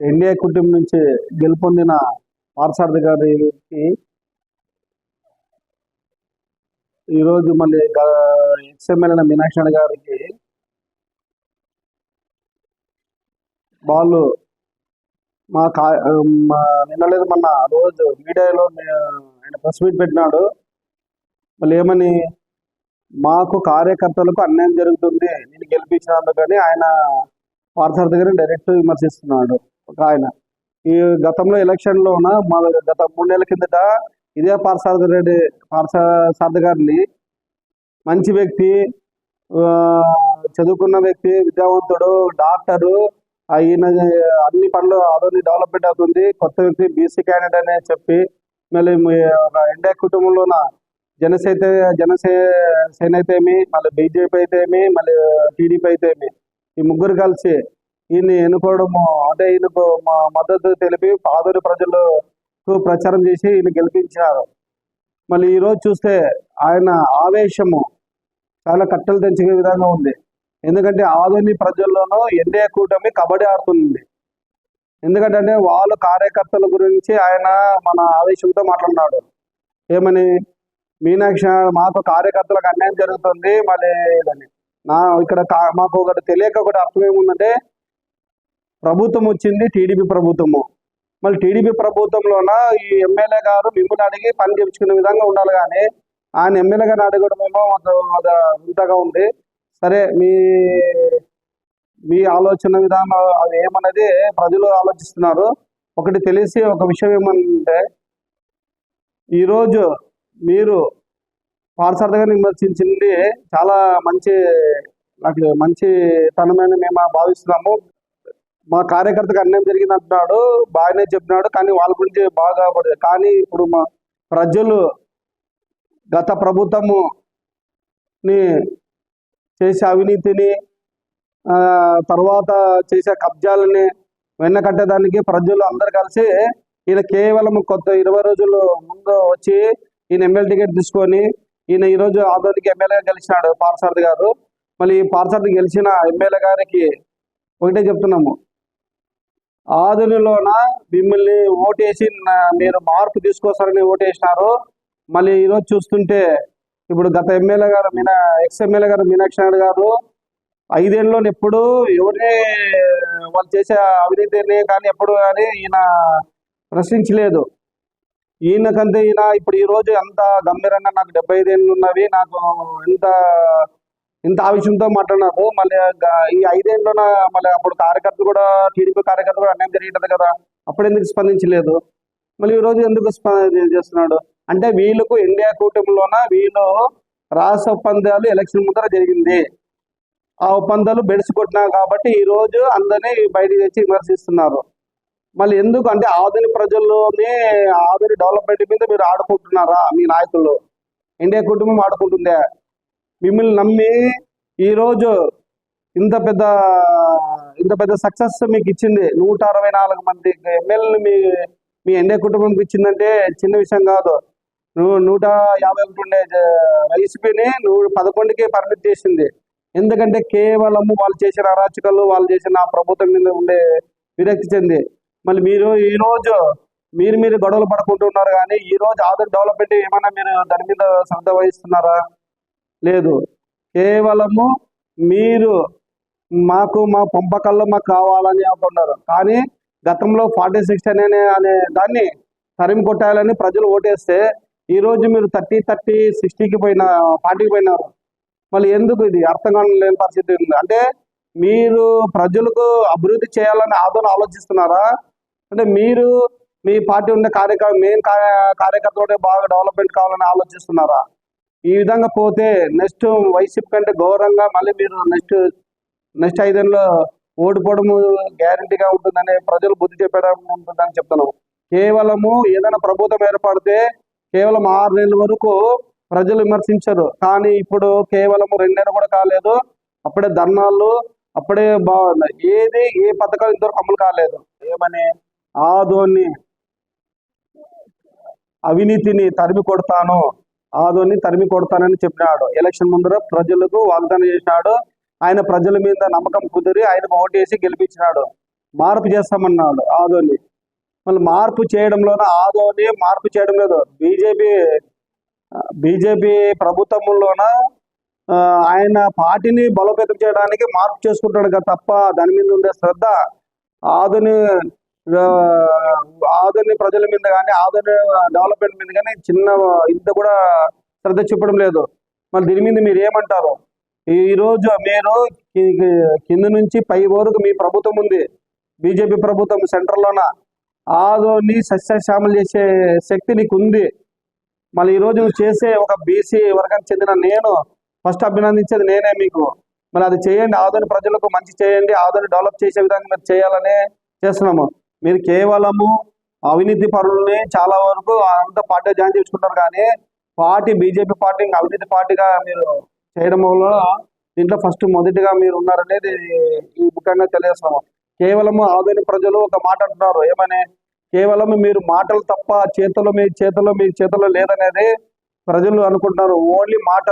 NDA కుటుంబం నుంచి గెలుపొందిన పార్సారథి గారికి ఈరోజు మళ్ళీ ఎక్స్ఎమ్మెల్యే మీనాక్షి నాయుడు గారికి వాళ్ళు మా కా మా నిన్న లేదు మొన్న రోజు మీడియాలో ఆయన ప్రెస్ మీట్ పెట్టినాడు. మళ్ళీ ఏమని మాకు కార్యకర్తలకు అన్యాయం జరుగుతుంది నేను గెలిపించినందుకని ఆయన పార్థసారథి గారిని డైరెక్ట్ విమర్శిస్తున్నాడు. ఒక ఆయన. ఈ గతంలో ఎలక్షన్లోన మా గత మూడు నెలల కిందట ఇదే పార్సారథి రెడ్డి పార్సారథి గారిని మంచి వ్యక్తి చదువుకున్న వ్యక్తి విద్యావంతుడు డాక్టరు ఈయన అన్ని పనులు అదొని డెవలప్మెంట్ అవుతుంది. కొత్త వ్యక్తి బీసీ క్యాండిడేట్ అనే చెప్పి మళ్ళీ ఒక ఇండియా కుటుంబంలోన జనసేన జనసే సేన అయితే ఏమి మళ్ళీ బీజేపీ అయితే ఏమి మళ్ళీ టీడీపీ అయితేమి ఈ ముగ్గురు కలిసి ఈయన్ని ఎన్నుకోవడము అంటే ఈయనకు మా మద్దతు తెలిపి పాదూరి ప్రజలకు ప్రచారం చేసి ఈయన గెలిపించారు. మళ్ళీ ఈరోజు చూస్తే ఆయన ఆవేశము చాలా కట్టలు తెంచే విధంగా ఉంది. ఎందుకంటే ఆధునిక ప్రజల్లోనూ ఎన్డీఏ కూటమి కబడ్డీ ఆడుతుంది. ఎందుకంటే వాళ్ళ కార్యకర్తల గురించి ఆయన మన ఆవేశంతో మాట్లాడినాడు. ఏమని? మీనాక్షి మాకు కార్యకర్తలకు అన్యాయం జరుగుతుంది మళ్ళీ ఇదని నా ఇక్కడ కా- మాకు ఒకటి తెలియక ఒకటి అర్థం ఏముందంటే ప్రభుత్వం వచ్చింది టీడీపీ ప్రభుత్వము. మళ్ళీ టీడీపీ ప్రభుత్వంలోన ఈ ఎమ్మెల్యే గారు మిమ్మల్ని అడిగి పని చేయించుకునే విధంగా ఉండాలి కానీ ఆయన ఎమ్మెల్యే గారిని అడగడం ఏమో ఇంతగా ఉంది. సరే మీ మీ ఆలోచన విధానం అది ఏమన్నది ప్రజలు ఆలోచిస్తున్నారు. ఒకటి తెలిసి ఒక విషయం ఏమంటే ఈరోజు మీరు పాఠశాల విమర్శించింది చాలా మంచి నాకు మంచి తనమని మేము భావిస్తున్నాము. మా కార్యకర్తకు అన్యాయం జరిగింది అంటున్నాడు బాగానే చెప్పినాడు కానీ వాళ్ళ గురించి బాగా పడదు కానీ ఇప్పుడు మా ప్రజలు గత ప్రభుత్వముని చేసే అవినీతిని తర్వాత చేసే కబ్జాలని వెన్నకట్టేదానికి ప్రజలు అందరు కలిసి ఈయన కేవలం కొత్త ఇరవై రోజులు ముందు వచ్చి ఈయన ఎమ్మెల్యే టికెట్ తీసుకొని ఈయన ఈరోజు ఆదోనికి ఎమ్మెల్యేగా గెలిచినాడు పార్సార్థి గారు. మళ్ళీ ఈ గెలిచిన ఎమ్మెల్యే గారికి ఒకటే చెప్తున్నాము ఆదునిలోన మిమ్మల్ని ఓటేసి మీరు మార్పు తీసుకొస్తారని ఓటేసినారు. మళ్ళీ ఈరోజు చూస్తుంటే ఇప్పుడు గత ఎమ్మెల్యే గారు మీనా ఎక్స్ ఎమ్మెల్యే గారు మీనాక్షి నాయుడు గారు ఐదేళ్ళలో ఎప్పుడు ఎవరిని వాళ్ళు చేసే అవినీతిని కానీ ఎప్పుడు కానీ ఈయన ప్రశ్నించలేదు. ఈయనకంటే ఈయన ఇప్పుడు ఈ రోజు ఎంత గంభీరంగా నాకు డెబ్బై ఐదేళ్ళు ఉన్నవి నాకు ఎంత ఇంత ఆవేశంతో మాట్లాడినారు మళ్ళీ ఈ ఐదేళ్ళలోన మళ్ళీ అప్పుడు కార్యకర్తలు కూడా టీడీపీ కార్యకర్తలు కూడా అన్యాయం జరిగింది కదా. అప్పుడు ఎందుకు స్పందించలేదు? మళ్ళీ ఈ రోజు ఎందుకు చేస్తున్నాడు? అంటే వీళ్ళకు ఇండియా కూటమిలోన వీళ్ళు రాష్ట్ర ఒప్పందాలు ఎలక్షన్ ముందర జరిగింది. ఆ ఒప్పందాలు బెడిసి కాబట్టి ఈ రోజు అందరినీ బయటకు తెచ్చి విమర్శిస్తున్నారు. మళ్ళీ ఎందుకు? అంటే ఆధునిక ప్రజల్లోనే ఆధునిక డెవలప్మెంట్ మీద మీరు ఆడుకుంటున్నారా మీ నాయకులు? ఇండియా కుటుంబం ఆడుకుంటుందే. మిమ్మల్ని నమ్మి ఈరోజు ఇంత పెద్ద ఇంత పెద్ద సక్సెస్ మీకు ఇచ్చింది. నూట అరవై నాలుగు మంది ఎమ్మెల్యేలు మీ మీ ఎన్ఏ కుటుంబంకి ఇచ్చిందంటే చిన్న విషయం కాదు. నువ్వు నూట యాభై ఒకటి ఉండే వైసీపీని నువ్వు పదకొండుకి పర్మిట్ చేసింది. ఎందుకంటే కేవలం వాళ్ళు చేసిన అరాచకాలు వాళ్ళు చేసిన ఆ ప్రభుత్వం మీద ఉండే విరక్తి చెంది. మళ్ళీ మీరు ఈ రోజు మీరు మీరు గొడవలు పడుకుంటున్నారు కానీ ఈ రోజు ఆధార్ డెవలప్మెంట్ ఏమైనా మీరు దాని మీద శ్రద్ధ వహిస్తున్నారా? లేదు. కేవలము మీరు మాకు మా పంపకాల్లో మాకు కావాలని అనుకున్నారు. కానీ గతంలో ఫార్టీ సిక్స్ అనే అనే దాన్ని తరిమి కొట్టాలని ప్రజలు ఓటేస్తే ఈరోజు మీరు థర్టీ థర్టీ సిక్స్టీకి పోయిన ఫార్టీకి పోయినారు. మళ్ళీ ఎందుకు ఇది? అర్థం కాని పరిస్థితి ఉంది. అంటే మీరు ప్రజలకు అభివృద్ధి చేయాలని ఆదరణ ఆలోచిస్తున్నారా? అంటే మీరు మీ పార్టీ ఉండే కార్యక్రమం మెయిన్ కార్యకర్త ఉంటే బాగా డెవలప్మెంట్ కావాలని ఆలోచిస్తున్నారా? ఈ విధంగా పోతే నెక్స్ట్ వైసీపీ కంటే ఘోరంగా మళ్ళీ మీరు నెక్స్ట్ నెక్స్ట్ ఐదేళ్ళలో ఓడిపోవడము గ్యారంటీగా ఉంటుందని ప్రజలు బుద్ధి చెప్పడం ఉంటుందని చెప్తున్నాం. కేవలము ఏదైనా ప్రభుత్వం ఏర్పడితే కేవలం ఆరు నెలల వరకు ప్రజలు విమర్శించరు. కానీ ఇప్పుడు కేవలం రెండు నెలలు కూడా కాలేదు. అప్పుడే ధర్నాలు అప్పుడే బాగుంది ఏది ఏ పథకాలు ఇంతవరకు అమలు కాలేదు. ఏమని? ఆదోని అవినీతిని తరిమి కొడతాను ఆదోని తరిమి కొడతానని చెప్పినాడు. ఎలక్షన్ ముందర ప్రజలకు వాగ్దానం చేసినాడు. ఆయన ప్రజల మీద నమ్మకం కుదిరి ఆయనకు ఓటేసి గెలిపించినాడు. మార్పు చేస్తామన్నాడు ఆదోని. మళ్ళీ మార్పు చేయడంలోన ఆదోని మార్పు చేయడం లేదు. బీజేపీ బీజేపీ ప్రభుత్వంలోన ఆయన పార్టీని బలోపేతం చేయడానికి మార్పు చేసుకుంటాడు కదా తప్ప దాని మీద ఉండే శ్రద్ధ ఆధుని ఆ, ఆధుని ప్రజల మీద కానీ ఆధుని డెవలప్మెంట్ మీద కానీ చిన్న ఇంత కూడా శ్రద్ధ చూపడం లేదు. మరి దీని మీద మీరు ఏమంటారు? ఈరోజు మీరు కింద నుంచి పై వరకు మీ ప్రభుత్వం ఉంది. బీజేపీ ప్రభుత్వం సెంటర్లోన ఆదోని సస్యశ్యామలు చేసే శక్తి నీకు ఉంది. మళ్ళీ ఈరోజు నువ్వు చేసే ఒక బీసీ వర్గానికి చెందిన నేను ఫస్ట్ అభినందించేది నేనే మీకు. మరి అది చేయండి. ఆదోని ప్రజలకు మంచి చేయండి. ఆదోని డెవలప్ చేసే విధంగా మీరు చేయాలనే చేస్తున్నాము. మీరు కేవలము అవినీతి పరులని చాలా వరకు అంత పార్టీ జాయిన్ చేసుకుంటారు కానీ పార్టీ బీజేపీ పార్టీ అవినీతి పార్టీగా మీరు చేయడం వల్ల దీంట్లో ఫస్ట్ మొదటిగా మీరు ఉన్నారనేది ఈ ముఖ్యంగా తెలియజేస్తాము. కేవలము ఆదోని ప్రజలు ఒక మాట అంటున్నారు. ఏమని? కేవలం మీరు మాటలు తప్ప చేతులు మీ చేతుల్లో మీ చేతుల్లో లేదనేది ప్రజలు అనుకుంటున్నారు ఓన్లీ మాటలు